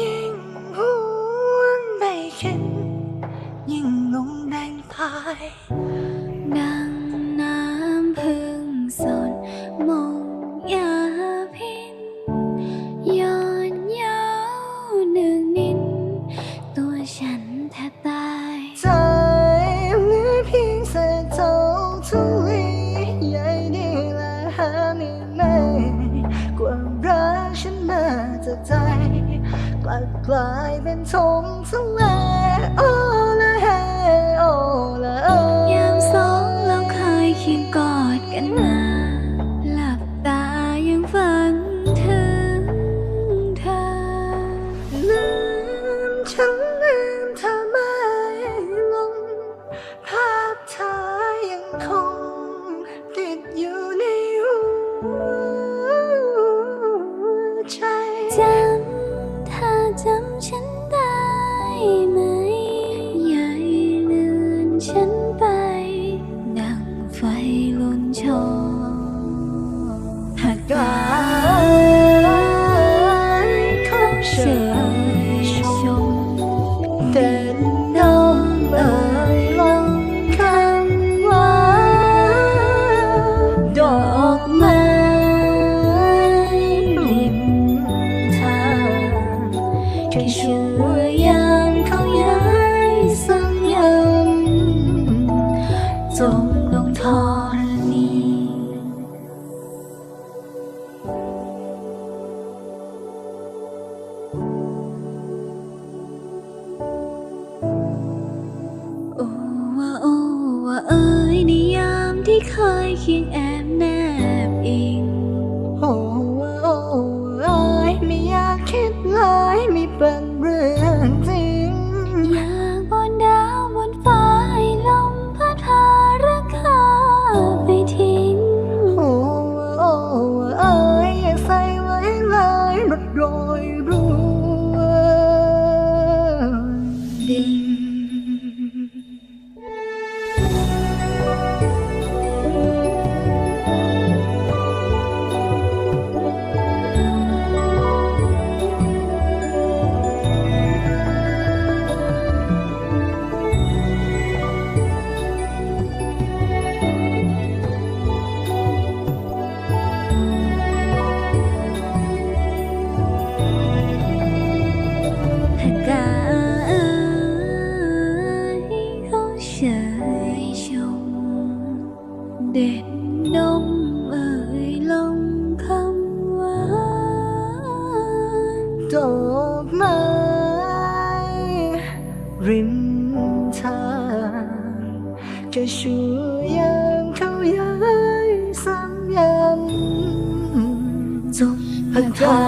ยิ่งหวนไปคิดยิ่งลงแดงตายดังน้ำพึ่งสดมองยาพินย้อนเย้าหนึ่งนิน ตัวฉันแทบตาย ใจเหลือเพียงเศษเท่าทุลีใหญ่ดีและหาไม่ไหมความรักฉันมาจากใจ กลับกลายเป็นทงทงเลโอ้ละเฮโอ้ละเอยามสองเราเคยเคียงกอดกันมา หลับตายังฝันถึงเธอลืมฉันลืมเธอ ดังไฟลุนโชนหากกายของเชยชมเด่นด เคยเขาย้ายสังยามจงลงทอรณี โอ้ว่าโอ้ว่าเอ้ยในยามที่เคยเคียงแอ จะช่วยามเขาย้ายสัญญาณจงพักกา